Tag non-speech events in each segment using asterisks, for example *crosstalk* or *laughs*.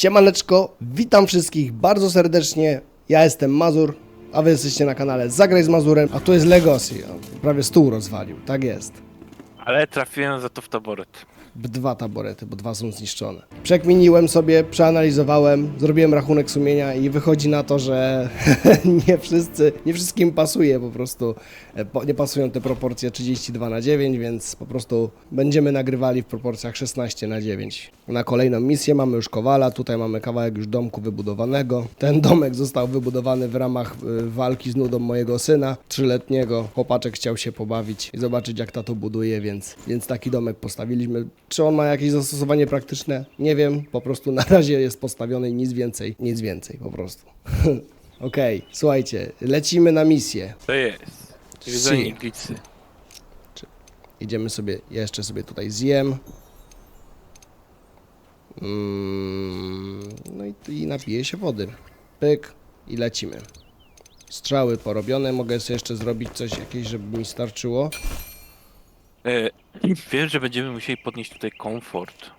Siemaneczko, witam wszystkich bardzo serdecznie. Ja jestem Mazur, a wy jesteście na kanale Zagraj z Mazurem, a tu jest. O, Prawie stół rozwalił, tak jest. Ale trafiłem za to w taboret. Dwa taborety, bo dwa są zniszczone. Przekminiłem sobie, przeanalizowałem, zrobiłem rachunek sumienia i wychodzi na to, że *laughs* nie wszyscy, nie wszystkim pasuje po prostu, e, nie pasują te proporcje 32 na 9, więc po prostu będziemy nagrywali w proporcjach 16 na 9. Na kolejną misję mamy już kowala, tutaj mamy kawałek już domku wybudowanego. Ten domek został wybudowany w ramach e, walki z nudą mojego syna, trzyletniego. Chłopaczek chciał się pobawić i zobaczyć jak tato buduje, więc, więc taki domek postawiliśmy. Czy on ma jakieś zastosowanie praktyczne? Nie wiem, po prostu na *laughs* razie jest postawiony nic więcej, nic więcej po prostu. *laughs* Okej, słuchajcie, lecimy na misję. To jest. Si. Jedzenie iglicy. Idziemy sobie, ja jeszcze sobie tutaj zjem. Mm, no i, i napiję się wody. Pyk i lecimy. Strzały porobione, mogę sobie jeszcze zrobić coś jakieś, żeby mi starczyło. E, wiesz, że będziemy musieli podnieść tutaj komfort.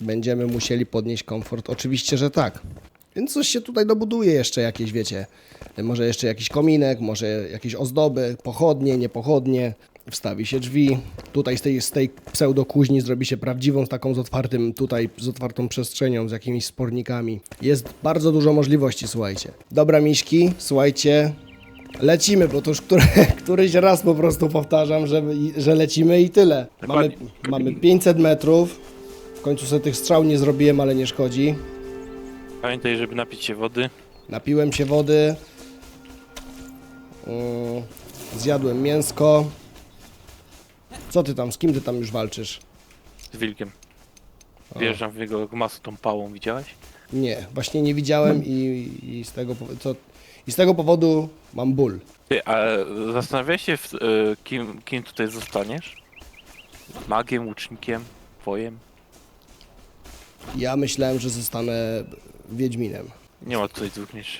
Będziemy musieli podnieść komfort. Oczywiście, że tak. Więc coś się tutaj dobuduje jeszcze jakieś, wiecie, może jeszcze jakiś kominek, może jakieś ozdoby, pochodnie, niepochodnie. Wstawi się drzwi. Tutaj z tej, z tej pseudokuźni zrobi się prawdziwą, z taką z otwartym, tutaj z otwartą przestrzenią, z jakimiś spornikami. Jest bardzo dużo możliwości, słuchajcie. Dobra, miśki, słuchajcie, lecimy, bo to już który, *laughs* któryś raz po prostu powtarzam, że, że lecimy i tyle. Mamy, mamy 500 metrów. W końcu sobie tych strzał nie zrobiłem, ale nie szkodzi. Pamiętaj, żeby napić się wody. Napiłem się wody. Mm, Zjadłem mięsko. Co ty tam, z kim ty tam już walczysz? Z wilkiem. Wjeżdżam w jego masę tą pałą, widziałeś? Nie, właśnie nie widziałem i, i, z, tego, co, i z tego powodu mam ból. Ty, a zastanawiałeś się, w, e, kim, kim tutaj zostaniesz? Magiem, łucznikiem, wojem? Ja myślałem, że zostanę Wiedźminem. Nie ma tutaj dwóch niż.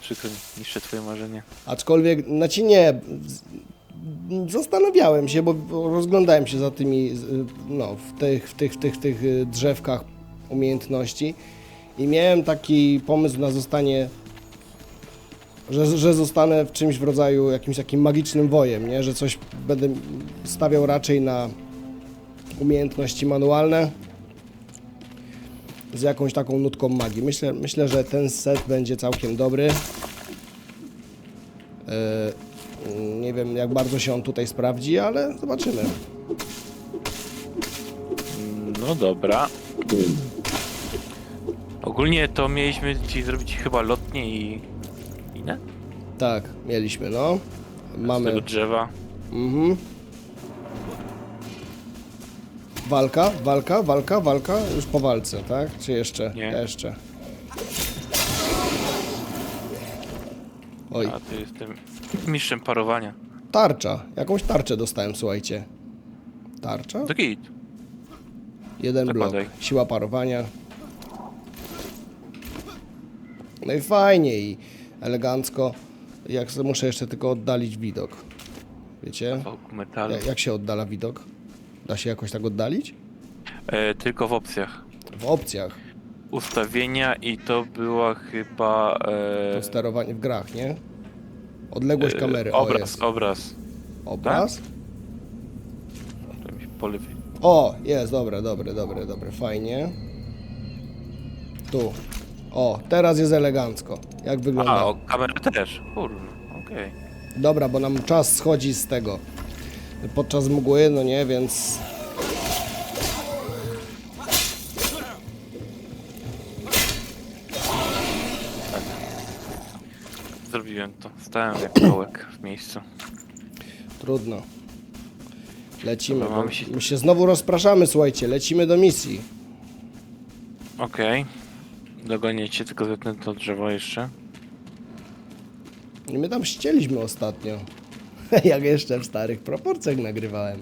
Przykro mi, niszczę twoje marzenie. Aczkolwiek, znaczy nie, z- zastanawiałem się, bo bo rozglądałem się za tymi, z- no, w tych, w tych, w tych, w tych y, drzewkach umiejętności i miałem taki pomysł na zostanie, że, że zostanę w czymś w rodzaju jakimś takim magicznym wojem, nie? Że coś będę stawiał raczej na umiejętności manualne z jakąś taką nutką magii. Myślę, myślę że ten set będzie całkiem dobry. E, Nie wiem, jak bardzo się on tutaj sprawdzi, ale zobaczymy. No dobra. Ogólnie to mieliśmy ci zrobić chyba lotnie i... Tak, mieliśmy, no. Z Mamy. tego drzewa. Mhm. Walka, walka, walka, walka. Już po walce, tak? Czy jeszcze? Nie. Jeszcze. Oj, A ty jestem mistrzem parowania. tarcza. Jakąś tarczę dostałem, słuchajcie. Tarcza? To git. Jeden blok. Zakładaj. Siła parowania. No i fajnie i elegancko. Jak muszę jeszcze tylko oddalić widok. Wiecie? Metalu. Ja- Jak się oddala widok? Da się jakoś tak oddalić? E, tylko w opcjach. W opcjach. Ustawienia i to była chyba... To E, sterowanie w grach, nie? Odległość e, kamery. O, Obraz, jest. obraz. Obraz? To mi się polewi. O, jest, dobre, dobre, dobre, dobre, fajnie. Tu. O, teraz jest elegancko. Jak wygląda? A, o, kamerę też. Kurde, okej. Dobra, bo nam czas schodzi z tego. Podczas mgły, no nie, więc... Zrobiłem to. Stałem jak kołek w miejscu. Trudno. Lecimy. Dobra, bo mamy się- My się znowu rozpraszamy, słuchajcie. Lecimy do misji. Okej. Dogonię cię, tylko zetnę to drzewo jeszcze. I my tam ścieliśmy ostatnio. *laughs* Jak jeszcze w starych proporcjach nagrywałem.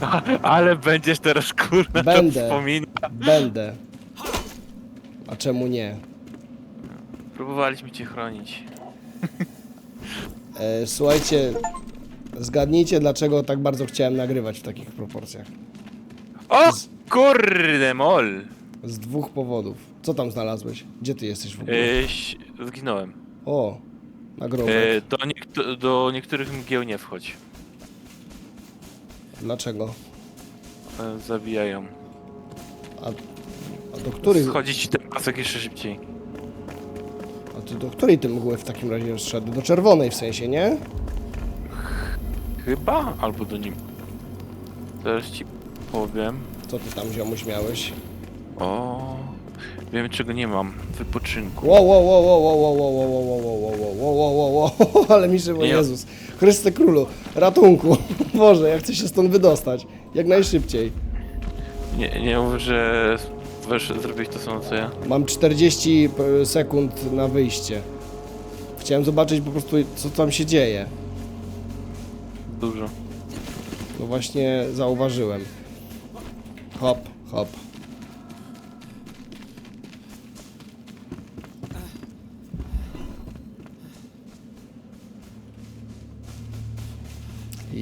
*laughs* Ale będziesz teraz kurna Będę. to wspomina. Będę. A czemu nie? Próbowaliśmy cię chronić. E, słuchajcie, zgadnijcie, dlaczego tak bardzo chciałem nagrywać w takich proporcjach. O! Kurde mol! Z dwóch powodów. Co tam znalazłeś? Gdzie ty jesteś w ogóle? E, ś- zginąłem. O, nagrobek. E, do, niektó- do niektórych mgieł nie wchodź. Dlaczego? E, zabijają. A, a do której, Schodzi ci ten pasek jeszcze szybciej. a ty do której ty mgły w takim razie szedł? Do czerwonej w sensie, nie? Chyba? Albo do nim. Zaraz ci powiem. Co ty tam ziomuś miałeś? O, wiem czego nie mam. Wypoczynku. Wow, wow, wow, wow, wow, wow, wow, wow, wow, wow, wow, wow, wow, wow, wow, wow, ale mi się, Nie. Jezus. Chryste Królu, ratunku. Boże, ja chcę się stąd wydostać. Jak najszybciej. Nie, nie mów, że wiesz, zrobiłeś to samo co ja. Mam 40 p- sekund na wyjście. Chciałem zobaczyć po prostu, co tam się dzieje. Dużo. No właśnie zauważyłem. Hop, hop.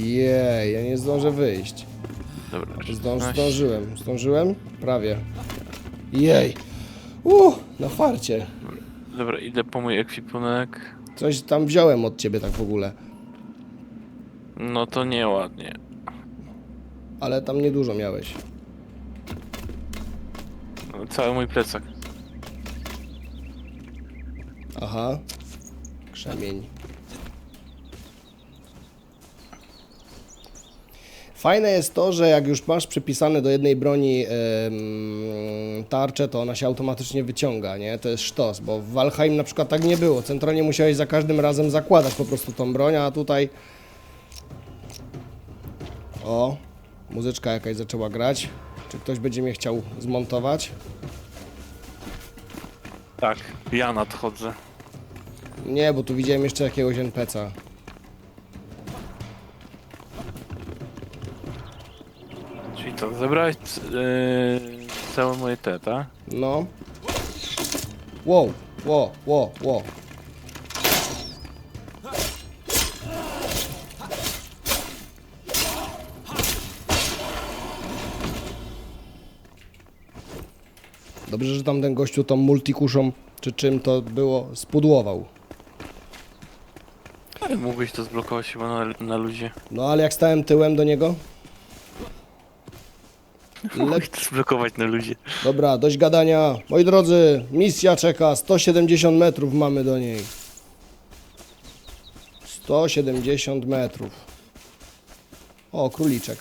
Jej, ja nie zdążę wyjść. Dobra. Zdąż, 16. zdążyłem, zdążyłem? Prawie. Jej. Uh, na farcie. Dobra, idę po mój ekwipunek. Coś tam wziąłem od ciebie tak w ogóle. No to nieładnie. Ale tam niedużo miałeś. No, Cały mój plecak. Aha. Krzemień. Fajne jest to, że jak już masz przypisane do jednej broni em, tarczę, to ona się automatycznie wyciąga, nie? To jest sztos, bo w Valheim na przykład tak nie było. Centralnie musiałeś za każdym razem zakładać po prostu tą broń, a tutaj... O, muzyczka jakaś zaczęła grać. Czy ktoś będzie mnie chciał zmontować? Tak, ja nadchodzę. Nie, bo tu widziałem jeszcze jakiegoś NPC'a. Zebrałeś yy, całe moje te, tak? No. Wow, wow, wow, wow. Dobrze, że tamten gościu tą multikuszą, czy czym to było, spudłował. Ale mógłbyś to zblokować chyba na, na luzie. No ale jak stałem tyłem do niego? Le... *laughs* Zblokować na luzie. Dobra, dość gadania. Moi drodzy, misja czeka. 170 metrów mamy do niej. 170 metrów. O, króliczek.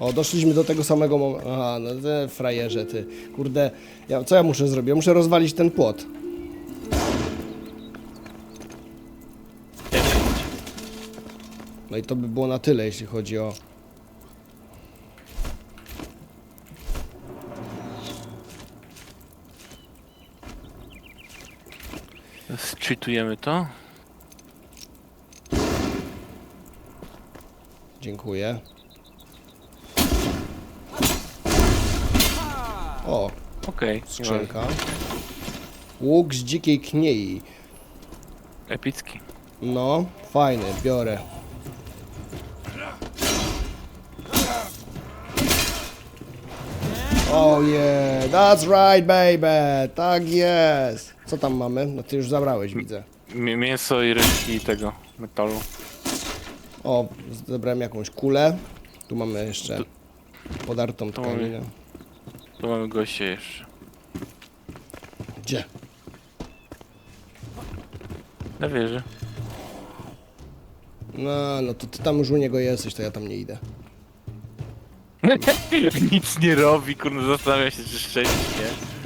O, doszliśmy do tego samego momentu. Aha, no te frajerze, ty. Kurde, ja, co ja muszę zrobić? Ja muszę rozwalić ten płot. I to by było na tyle, jeśli chodzi o... Zczytujemy to. Dziękuję. O, Okej. skrzynka. Łuk z dzikiej kniei. Epicki. No, fajny, biorę. Oh yeah, that's right baby, tak jest. Co tam mamy? No ty już zabrałeś, widzę. M- mięso i resztki tego metalu. O, zebrałem jakąś kulę. Tu mamy jeszcze podartą mamy- tkaninę. Tu mamy goście jeszcze. Gdzie? Na wieży. No, no to ty tam już u niego jesteś, to ja tam nie idę. *laughs* Nic nie robi, kurde, zastanawia się, czy szczęście, nie?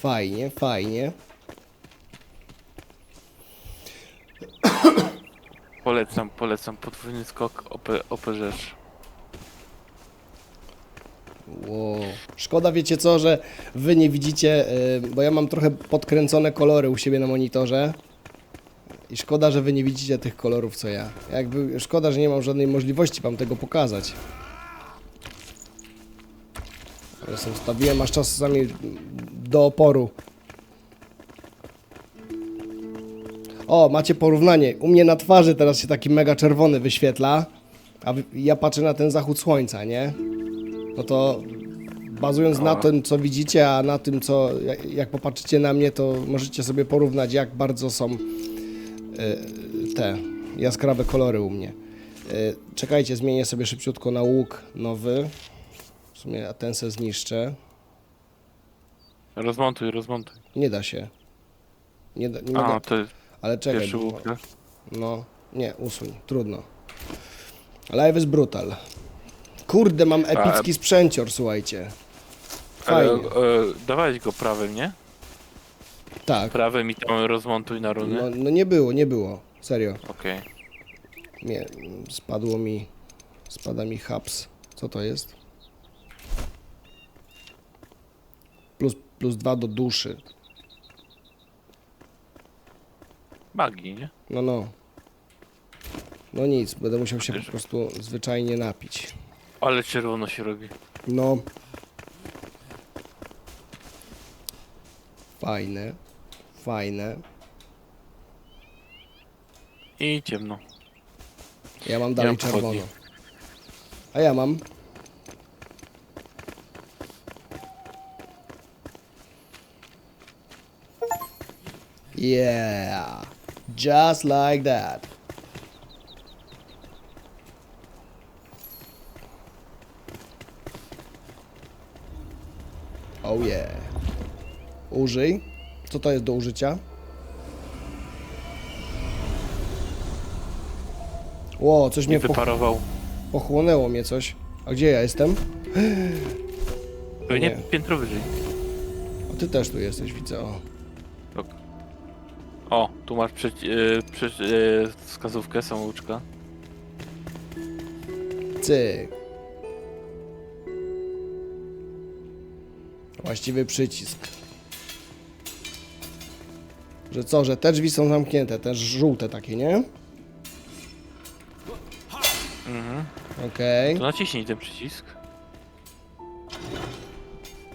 Fajnie, fajnie. *coughs* Polecam, polecam. Podwójny skok, OP, OP rzecz. Wow. Szkoda, wiecie co, że wy nie widzicie, y, bo ja mam trochę podkręcone kolory u siebie na monitorze. I szkoda, że wy nie widzicie tych kolorów co ja. Jakby szkoda, że nie mam żadnej możliwości wam tego pokazać. Ale sobie ustawiłem aż czasami do oporu. O, macie porównanie. U mnie na twarzy teraz się taki mega czerwony wyświetla, a ja patrzę na ten zachód słońca, nie? No to bazując na tym, co widzicie, a na tym, co jak, popatrzycie na mnie, to możecie sobie porównać, jak bardzo są te jaskrawe kolory u mnie. Y, czekajcie, zmienię sobie szybciutko na łuk nowy. W sumie a ten se zniszczę. Rozmontuj, rozmontuj. Nie da się. Nie da, nie A, da, to jest ale czekaj. pierwszy bo- łuk, tak? No, nie, usuń, trudno. Live is brutal. Kurde, mam epicki sprzęcior, słuchajcie. Ale Fajnie. e, dawałeś go prawym, nie? Tak. Prawym i tam rozmontuj na runy. No, no nie było, nie było. Serio. Okej. Nie, spadło mi, spada mi haps. Co to jest? Plus, plus dwa do duszy. Magii, nie? No, no. No nic, będę musiał się po prostu zwyczajnie napić. Ale czerwono się robi. No. Fajne. Fajne. I ciemno. Ja mam dalej mam pochodnie. czerwono. A ja mam. Yeah. Just like that. Oh yeah. Użyj. Co to jest do użycia? Ło, coś Nie mnie poch wyparował. pochłonęło mnie coś. A gdzie ja jestem? Pewnie Nie. piętro wyżej. A ty też tu jesteś, widzę. O. O, tu masz przed, e, przed, e, wskazówkę samouczka. Cyk. Właściwy przycisk. Że co, że te drzwi są zamknięte, te żółte takie, nie? Mhm. Okej. To naciśnij ten przycisk.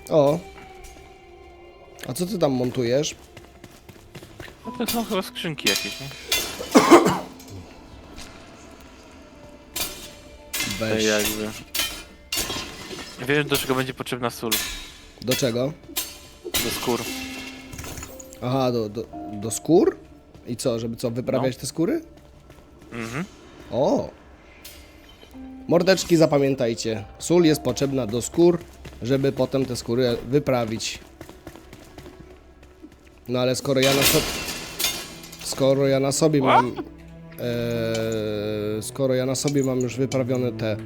O. A co ty tam montujesz? No to są chyba skrzynki jakieś, nie? Weź. jakby. Wiesz do czego będzie potrzebna sól? Do czego? Do skór. Aha, do, do, do skór? I co, żeby co, wyprawiać te skóry? Mhm. O! Mordeczki, zapamiętajcie. Sól jest potrzebna do skór, żeby potem te skóry wyprawić. No ale skoro ja na sobie... Skoro ja na sobie mam... E, skoro ja na sobie mam już wyprawione te...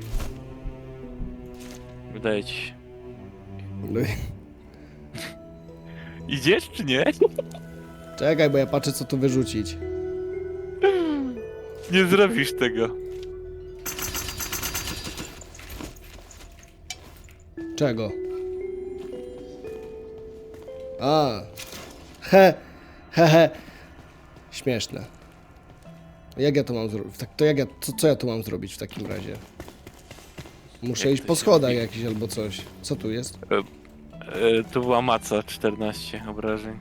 Wydaje ci się. no i- Idziesz czy nie? Czekaj, bo ja patrzę co tu wyrzucić. Nie zrobisz tego. Czego? A. He. He, he. Śmieszne. Jak ja to mam zrobić? Tak, to jak ja, co, co ja tu mam zrobić w takim razie? Muszę Jak iść to po się schodach robi? jakiś albo coś. Co tu jest? E, to była maca 14 obrażeń.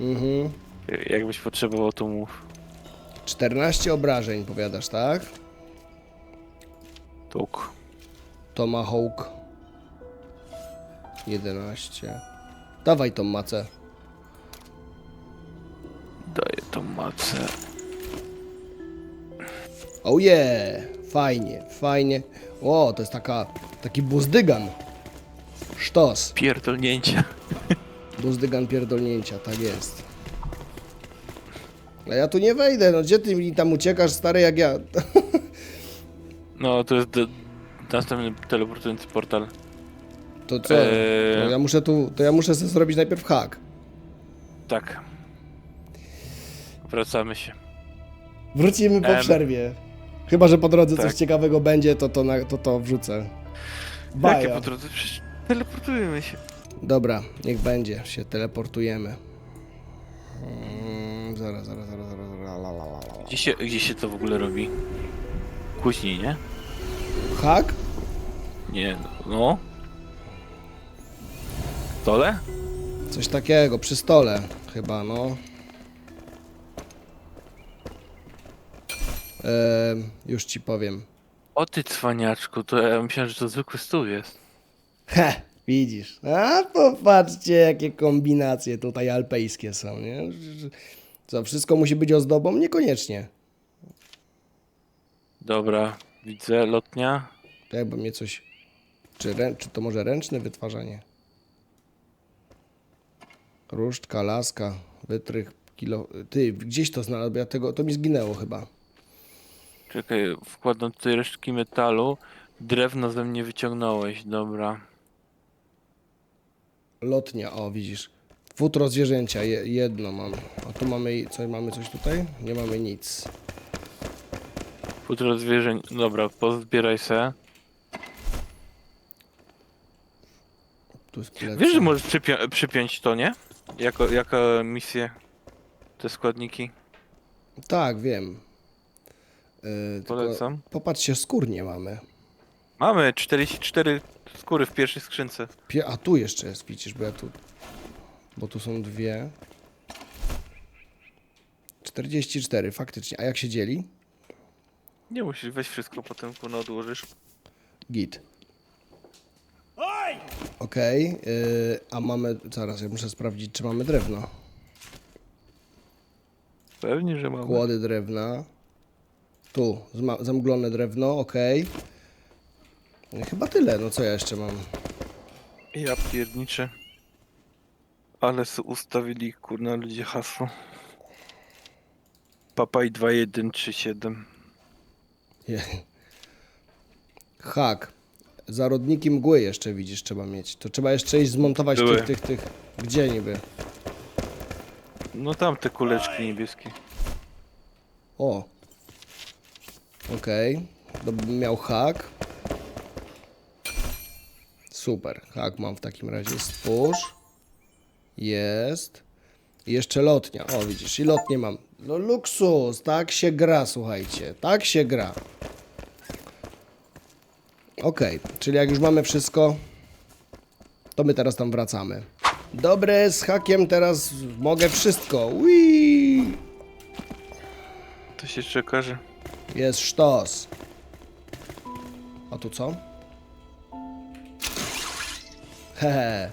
Mhm. E, Jakbyś potrzebował, to mów. 14 obrażeń, powiadasz, tak? Tuk. Tomahawk. 11. Dawaj tą macę. Daję tą macę. Oh yeah! Fajnie, fajnie. O, to jest taka, taki buzdygan. Sztos. Pierdolnięcia. Buzdygan pierdolnięcia, tak jest. A ja tu nie wejdę, no gdzie ty mi tam uciekasz, stary, jak ja... *laughs* No, to jest do, następny teleportujący portal. To co? Eee. To ja muszę tu, to ja muszę sobie zrobić najpierw hak. Tak. Wracamy się. Wrócimy po Em. przerwie. Chyba, że po drodze coś Tak. ciekawego będzie, to to, na, to, to wrzucę. Jakie Baja. po drodze? Przecież teleportujemy się. Dobra, niech będzie, się teleportujemy. Mm, zaraz, zaraz, zaraz, zaraz, zaraz. la, la, la, la. Gdzie się, gdzie się to w ogóle robi? Kuźni, nie? Hak? Nie, no. Dole? Coś takiego, przy stole chyba, no. Eee, już ci powiem. O ty cwaniaczku, to ja myślałem, że to zwykły stół jest. He, widzisz. A popatrzcie, jakie kombinacje tutaj alpejskie są, nie? Co, wszystko musi być ozdobą? Niekoniecznie. Dobra, widzę, lotnia. To jakby mnie coś... Czy, rę... Czy to może ręczne wytwarzanie? Różdżka, laska, wytrych, kilo... Ty, gdzieś to znalazłem, bo ja tego... To mi zginęło chyba. Czekaj, wkładam tutaj resztki metalu. Drewno ze mnie wyciągnąłeś, dobra. Lotnia, o widzisz. Futro zwierzęcia, je, jedno mam. A tu mamy, i- co, mamy coś tutaj? Nie mamy nic. Futro zwierzeń, dobra, pozbieraj se. Tu jest plecy. Wiesz, że możesz przypią przypiąć to, nie? Jako, jako misję. Te składniki. Tak, wiem. Yy, tylko Polecam. Popatrzcie, skór nie mamy. Mamy 44 skóry w pierwszej skrzynce. Pie a tu jeszcze jest, widzisz, bo ja tu... Bo tu są dwie. 44, faktycznie. A jak się dzieli? Nie musisz weź wszystko, potem kurno odłożysz. Git. Okej, yy, a mamy... Zaraz, ja muszę sprawdzić, czy mamy drewno. Pewnie, że mamy. Kłody drewna. Tu, zma- zamglone drewno, okej. Chyba tyle, no co ja jeszcze mam? Ja pierniczę. Ale se ustawili kurna ludzie hasło. Papaj 2137. Je- Hak. Zarodniki mgły jeszcze widzisz, trzeba mieć. To trzeba jeszcze iść zmontować Były. tych, tych, tych. Gdzie niby? No tam te kuleczki niebieskie. O. Okej. Bym miał hak. Super. Hak mam w takim razie. Stwórz. Jest. I jeszcze lotnia. O, widzisz, i lotnię mam. No luksus. Tak się gra, słuchajcie. Tak się gra. Okej, czyli jak już mamy wszystko, to my teraz tam wracamy. Dobre, z hakiem teraz mogę wszystko. Whee! To się jeszcze okaże. Jest sztos. A tu co? Hehe.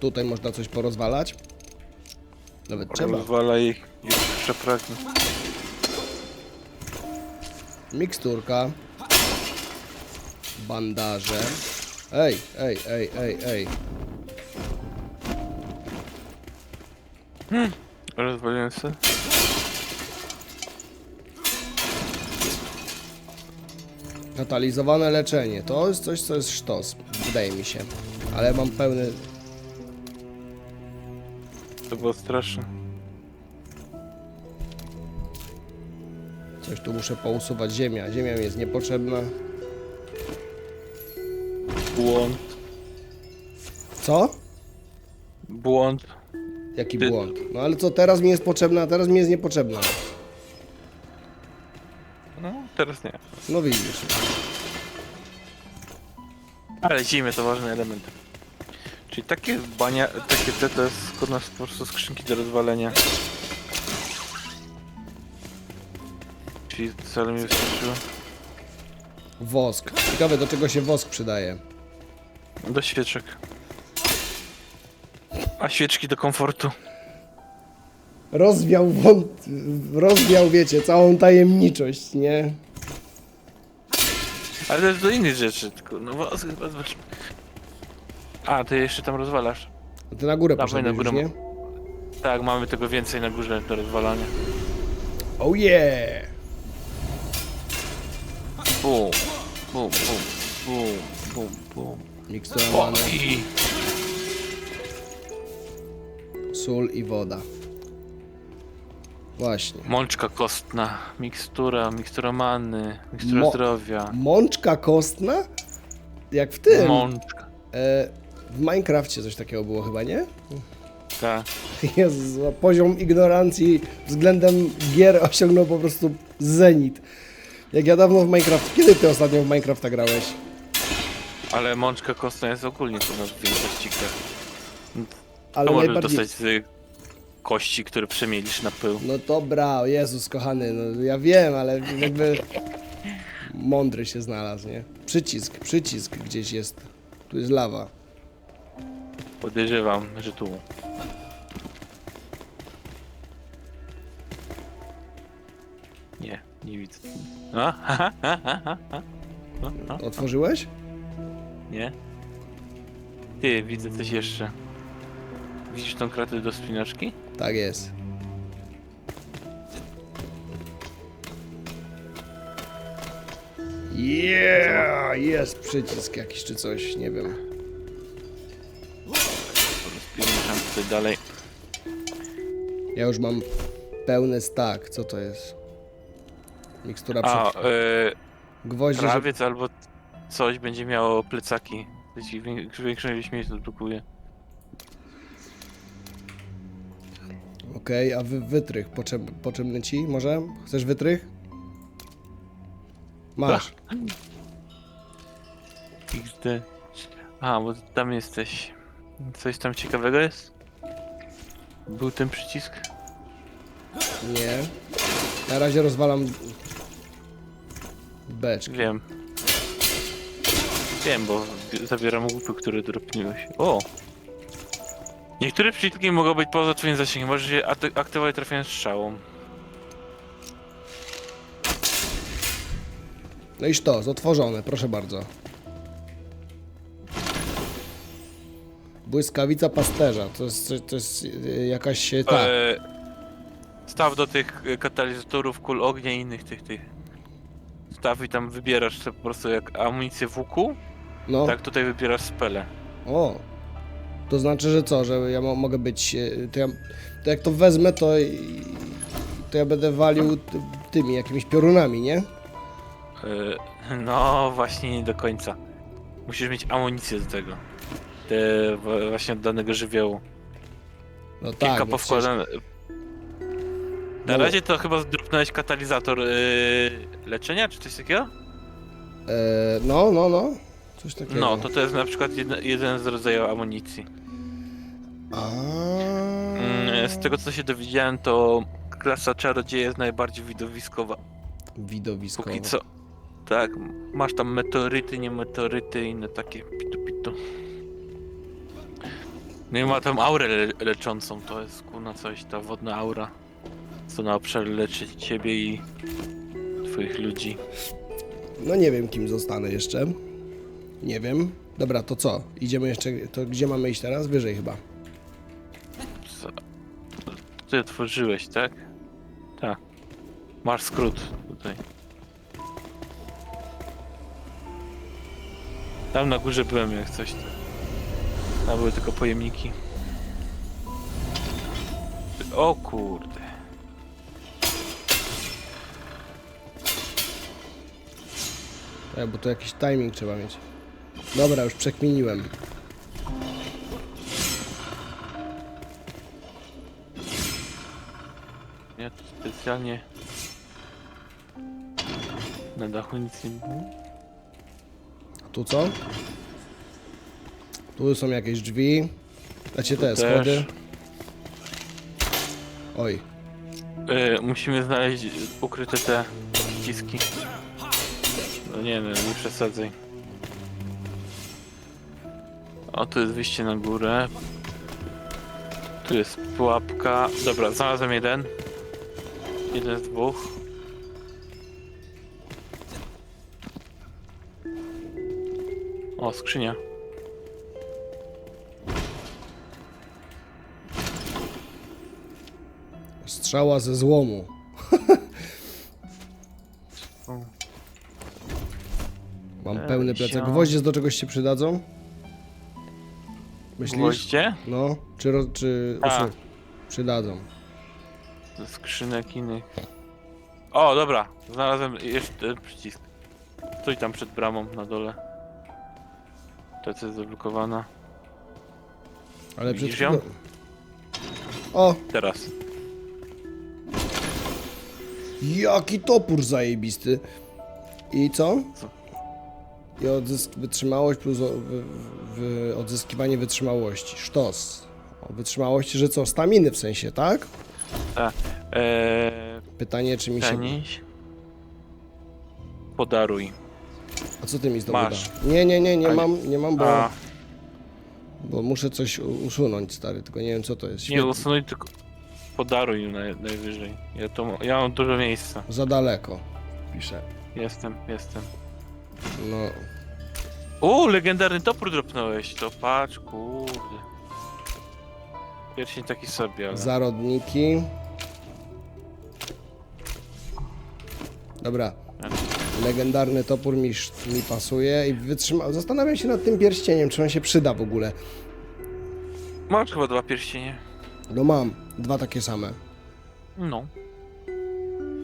Tutaj można coś porozwalać? Nawet trzeba. Rozwala ich już przepragnie. Miksturka. Bandaże. Ej, ej, ej, ej, ej. Rozwaliłem se. Katalizowane leczenie. To jest coś, co jest sztos. Wydaje mi się. Ale mam pełny... To było straszne. Coś tu muszę pousuwać. Ziemia. Ziemia mi jest niepotrzebna. Błąd. Co? Błąd. Jaki Ty- błąd? No ale co, teraz mi jest potrzebna, a teraz mi jest niepotrzebna. No, teraz nie. No widzisz. Ale zimy to ważny element. Czyli takie bania, takie te to jest kurna po prostu skrzynki do rozwalenia. Czyli wcale mi wystarczyło. Wosk. Ciekawe, do czego się wosk przydaje. Do świeczek. A świeczki do komfortu. Rozwiał wąt... Rozwiał, wiecie, całą tajemniczość, nie? Ale to jest do innych rzeczy, tylko no chyba zobacz. A, ty jeszcze tam rozwalasz. A ty na górę Dawaj na poszedłeś już, górę. nie? Tak, mamy tego więcej na górze do rozwalania. Oh yeah! Bum, bum, bum, bum, bum, bum. Mikstura O, many, i sól i woda. Właśnie. mączka kostna, mikstura, mikstura manny, mikstura Mo- zdrowia. Mączka kostna? Jak w tym. Mączka. E, w Minecrafcie coś takiego było chyba, nie? Tak. *laughs* Jezu, poziom ignorancji względem gier osiągnął po prostu zenit. Jak ja dawno w Minecraft... Kiedy ty ostatnio w Minecrafta grałeś? Ale mączka kostna jest ogólnie to w większości gier. Ale najbardziej... dostać z kości, które przemielisz na pył. No dobra, o Jezus kochany, no ja wiem, ale jakby mądry się znalazł, nie? Przycisk, przycisk gdzieś jest. Tu jest lawa. Podejrzewam, że tu. Nie, nie widzę. A, ha, ha, ha, ha, ha. No, no, Otworzyłeś? nie. Ty, widzę coś jeszcze. Widzisz tą kratę do spinaczki? Tak jest. Yeah! Jest przycisk jakiś czy coś, nie wiem. Rozpierniczam tutaj dalej. Ja już mam pełny stack. Co to jest? Mikstura A, przed... e, Gwoździe, że... albo coś będzie miało plecaki. Jeśli wię- większą ilość miejsc odblokuje. Okej, a wy, wytrych potrzeb, potrzebny ci może? Chcesz wytrych? Masz. XD. A, bo tam jesteś. Coś tam ciekawego jest? Był ten przycisk? Nie. Na razie rozwalam beczki. Wiem. Wiem, bo zabieram łupy, które dropniłeś. O! Niektóre przyciski mogą być poza twoim zasięgiem. Możesz je aty- aktywować trafiając strzałą. No i sztos, otworzone, proszę bardzo. Błyskawica pasterza, to jest, to jest y, jakaś, y, tak, E, staw do tych e, katalizatorów kul ognia i innych tych tych. Staw i tam wybierasz sobie po prostu jak amunicję w łuku, no, tak tutaj wybierasz spele. o. To znaczy, że co, że ja mo mogę być, y, to, ja, to jak to wezmę, to, to ja będę walił ty- tymi jakimiś piorunami, nie? E, no właśnie nie do końca. Musisz mieć amunicję do tego. Te właśnie od danego żywiołu. No Kilka tak, powkładane. Na No. razie to chyba zdrupnąłeś katalizator yy, leczenia, czy coś takiego? e, no, no, no, coś takiego. No, to to jest na przykład jeden z rodzajów amunicji. Mm, z tego co się dowiedziałem, to klasa czarodzieja jest najbardziej widowiskowa. Widowiskowo. Póki co. Tak, masz tam meteoryty, nie meteoryty, inne takie pitu pitu. No i ma tam aurę le leczącą, to jest kuna coś, ta wodna aura. Co na obszar leczy ciebie i twoich ludzi. No nie wiem, kim zostanę jeszcze. Nie wiem. Dobra, to co? Idziemy jeszcze. To gdzie mamy iść teraz? Wyżej chyba. Ty otworzyłeś, tak? Tak. Masz skrót tutaj. Tam na górze byłem jak coś. Tam były tylko pojemniki. O kurde. E, bo to jakiś timing trzeba mieć. Dobra, już przekminiłem. Specjalnie na dachu nic nie było. A tu co? Tu są jakieś drzwi. Znacie te schody. Oj. E, musimy znaleźć ukryte te przyciski. No nie no, nie przesadzaj. O, tu jest wyjście na górę. Tu jest pułapka. Dobra, znalazłem jeden. Z dwóch. O, skrzynia. Strzała ze złomu. O. *laughs* Mam E, pełny plecak. sio. Gwoździe do czegoś się przydadzą? Myślisz? Gwoździe? No, czy, ro- czy usu- przydadzą. Ze skrzynek innych. O, dobra. Znalazłem jeszcze przycisk. Stój tam przed bramą na dole. To co jest zablokowana. Ale Widzisz ją? O, Teraz. jaki topór zajebisty. I co? Co? I odzysk wytrzymałość plus o, wy, wy, odzyskiwanie wytrzymałości. Sztos. O wytrzymałości, że co? Staminy w sensie, tak? Tak. Eee, Pytanie, czy mi się... przenieś. Podaruj. A co ty mi znowu Masz. da? Nie, nie, nie, nie mam, nie mam, bo, A, bo muszę coś u- usunąć, stary, tylko nie wiem co to jest. nie Świetnie. usunuj, tylko podaruj naj, najwyżej. Ja, to, ma- ja mam dużo miejsca. Za daleko, piszę. Jestem, jestem. No, O, legendarny topór dropnąłeś, to patrz, kurde. Pierścień taki sobie, ale... zarodniki. Dobra. Legendarny topór mi, mi pasuje i wytrzyma. Zastanawiam się nad tym pierścieniem, czy on się przyda w ogóle. Masz chyba dwa pierścienie. No mam, dwa takie same, No.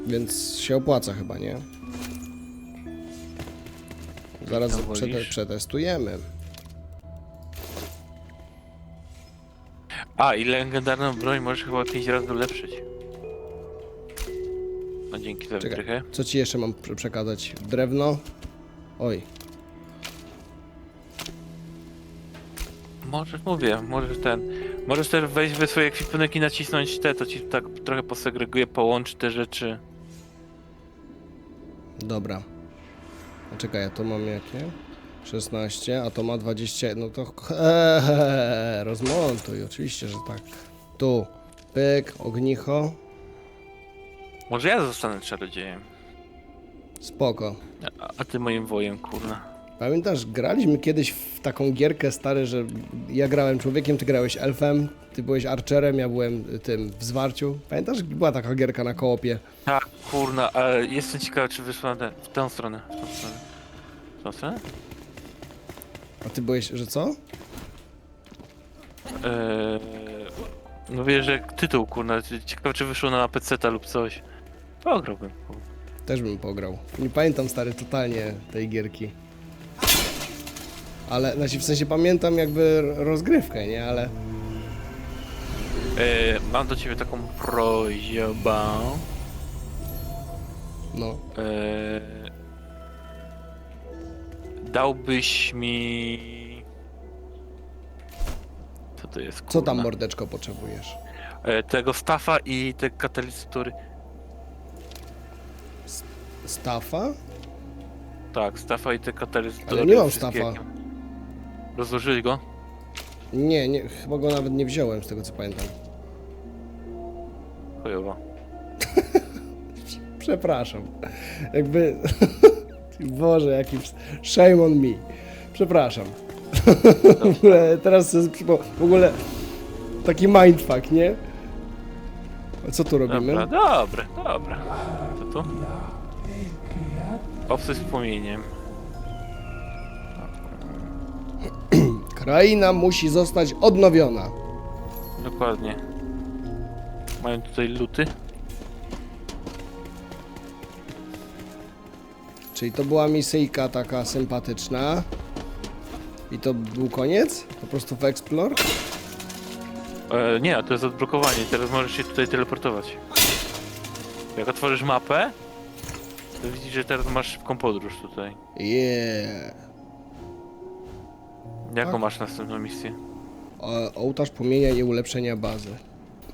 więc się opłaca chyba, nie? Zaraz przete przetestujemy. A, i legendarną broń możesz chyba pięć razy ulepszyć. No dzięki za Czekaj. Co ci jeszcze mam prze- przekazać? Drewno? Oj, Możesz, mówię, możesz ten... Możesz też wejść we swoje ekwipunek i nacisnąć te, to ci tak trochę posegreguje, połączy te rzeczy. dobra. A czekaj, ja to mam jakie? 16, a to ma 20. No to eee, *laughs* rozmontuj, oczywiście, że tak. Tu, pyk, ognicho, Może ja zostanę czarodziejem, spoko. a, a ty moim wojem, kurna. Pamiętasz, graliśmy kiedyś w taką gierkę stary, że ja grałem człowiekiem, ty grałeś elfem, ty byłeś archerem, ja byłem tym w zwarciu. Pamiętasz, była taka gierka na koopie. Tak, kurna, ale jestem ciekawy, czy wyszła na tę- w tę stronę. W tą stronę. W tą stronę? A ty byłeś, że co? Eee, no wiesz, że tytuł, kurna, ciekawe, czy wyszło na PC lub coś. Pograłbym. Też bym pograł. Nie pamiętam stary totalnie tej gierki. Ale, znaczy w sensie pamiętam jakby rozgrywkę, nie? Ale Eee, mam do ciebie taką prośbę. no, Eee, dałbyś mi... Co to jest, kurna? co tam mordeczko potrzebujesz? E, tego staffa i te katalizory. Stafa? Tak, staffa i te katalizory. Ale nie mam wszystkie, jakie- Rozłożyli go? Nie, nie, chyba go nawet nie wziąłem z tego co pamiętam. Chujowo. *laughs* Przepraszam. Jakby. *laughs* Boże, jaki. ps- Shame on me. Przepraszam. *laughs* w ogóle teraz sobie przypo... W ogóle. Taki mindfuck, nie? A co tu robimy? Dobra, dobra, dobra. Co tu? Obcy z płomieniem. Kraina musi zostać odnowiona. Dokładnie. Mają tutaj luty. Czyli to była misyjka taka sympatyczna. I to był koniec? Po prostu w Explore? E, nie, to jest odblokowanie. Teraz możesz się tutaj teleportować. Jak otworzysz mapę, to widzisz, że teraz masz szybką podróż tutaj. Yeah. Jaką Tak. masz następną misję? O- ołtarz płomienia i ulepszenia bazy.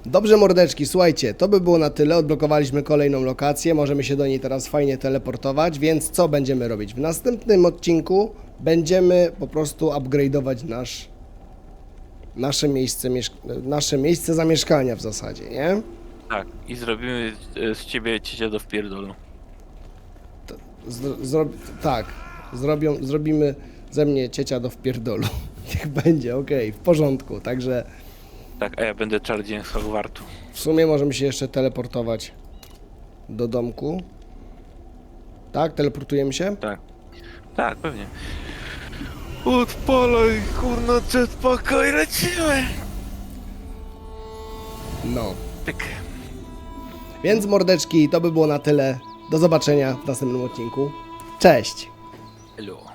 Dobrze, mordeczki, słuchajcie, to by było na tyle. Odblokowaliśmy kolejną lokację, możemy się do niej teraz fajnie teleportować, więc co będziemy robić? W następnym odcinku będziemy po prostu upgrade'ować nasz, nasze, miejsce, mieszk- nasze miejsce zamieszkania w zasadzie, nie? Tak, i zrobimy e, z ciebie ciecia do wpierdolu. Zro- zro- tak, zrobią, zrobimy ze mnie ciecia do wpierdolu. *laughs* Niech będzie, okej, w porządku, także... Tak, a ja będę czarodziejem z Hogwartu. W sumie możemy się jeszcze teleportować do domku. Tak, teleportujemy się? Tak. Tak, pewnie. Odpalaj, kurna, jetpacka i lecimy! No. Pyk. Więc mordeczki, to by było na tyle. Do zobaczenia w następnym odcinku. Cześć! Hello.